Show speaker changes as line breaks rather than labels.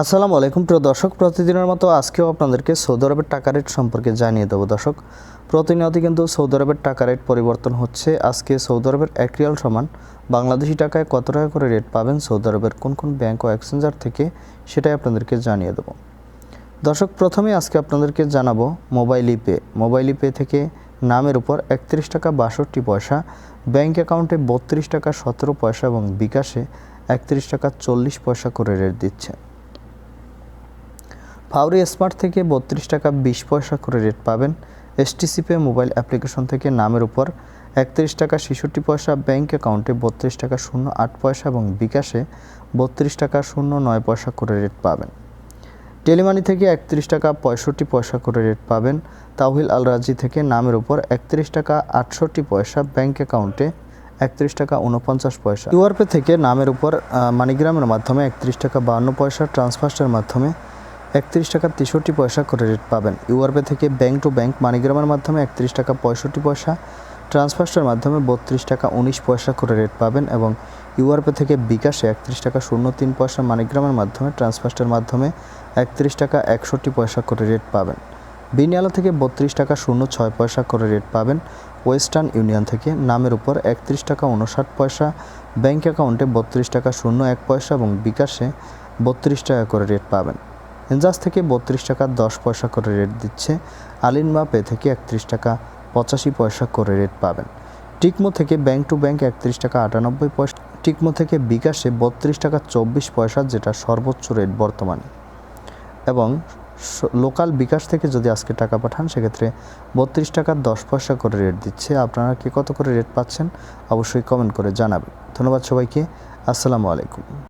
আসসালামু আলাইকুম। প্রিয় দর্শক, প্রতিদিনের মতো আজকেও আপনাদেরকে সৌদি আরবের টাকা রেট সম্পর্কে জানিয়ে দেবো। দর্শক প্রতিনিয়ত কিন্তু সৌদি আরবের টাকা রেট পরিবর্তন হচ্ছে। আজকে সৌদি আরবের এক রিয়াল সমান বাংলাদেশি টাকায় কত টাকা করে রেট পাবেন সৌদি আরবের কোন কোন ব্যাংক ও এক্সচেঞ্জার থেকে, সেটাই আপনাদেরকে জানিয়ে দেবো। দর্শক প্রথমে আজকে আপনাদেরকে জানাব মোবাইল ইপে মোবাইল ইপে থেকে নামের উপর একত্রিশ টাকা বাষট্টি পয়সা, ব্যাংক অ্যাকাউন্টে বত্রিশ টাকা সতেরো পয়সা এবং বিকাশে একত্রিশ টাকা চল্লিশ পয়সা করে রেট দিচ্ছে। ফাউরি স্মার্ট থেকে বত্রিশ টাকা বিশ পয়সা করে রেট পাবেন। এসটিসি পে মোবাইল অ্যাপ্লিকেশন থেকে নামের উপর একত্রিশ টাকা ছেষট্টি পয়সা, ব্যাংক অ্যাকাউন্টে বত্রিশ টাকা শূন্য আট পয়সা এবং বিকাশে বত্রিশ টাকা শূন্য নয় পয়সা করে রেট পাবেন। টেলিমানি থেকে একত্রিশ টাকা পঁয়ষট্টি পয়সা করে রেট পাবেন। তাহিল আল রাজি থেকে নামের উপর একত্রিশ টাকা আটষট্টি পয়সা, ব্যাংক অ্যাকাউন্টে একত্রিশ টাকা উনপঞ্চাশ পয়সা। ইউআরপে থেকে নামের উপর মানিগ্রামের মাধ্যমে একত্রিশ টাকা বাহান্ন পয়সা ট্রান্সফার্সের মাধ্যমে একত্রিশ টাকা তেষট্টি পয়সা করে রেট পাবেন। ইউআরপে থেকে ব্যাংক টু ব্যাংক মানিগ্রামের মাধ্যমে একত্রিশ টাকা পঁয়ষট্টি পয়সা ট্রান্সফার্সের মাধ্যমে বত্রিশ টাকা উনিশ পয়সা করে রেট পাবেন এবং ইউআরপে থেকে বিকাশে একত্রিশ টাকা শূন্য তিন পয়সা মানিগ্রামের মাধ্যমে ট্রান্সফার্সের মাধ্যমে একত্রিশ টাকা একষট্টি পয়সা করে রেট পাবেন। বিনিয়ালা থেকে বত্রিশ টাকা শূন্য ছয় পয়সা করে রেট পাবেন। ওয়েস্টার্ন ইউনিয়ন থেকে নামের উপর একত্রিশ টাকা উনষাট পয়সা, ব্যাংক অ্যাকাউন্টে বত্রিশ টাকা শূন্য এক পয়সা এবং বিকাশে বত্রিশ টাকা করে রেট পাবেন। এনজাস থেকে বত্রিশ টাকা দশ পয়সা করে রেট দিচ্ছে। আলিনমা পে থেকে একত্রিশ টাকা পঁচাশি পয়সা করে রেট পাবেন। টিকমো থেকে ব্যাংক টু ব্যাংক একত্রিশ টাকা আটানব্বই পয়সা টিকমো থেকে বিকাশে বত্রিশ টাকা চব্বিশ পয়সা, যেটা সর্বোচ্চ রেট বর্তমানে। এবং লোকাল বিকাশ থেকে যদি আজকে টাকা পাঠান, সেক্ষেত্রে বত্রিশ টাকা দশ পয়সা করে রেট দিচ্ছে। আপনারা কে কত করে রেট পাচ্ছেন? অবশ্যই কমেন্ট করে জানাবেন। ধন্যবাদ সবাইকে। আসসালামু আলাইকুম।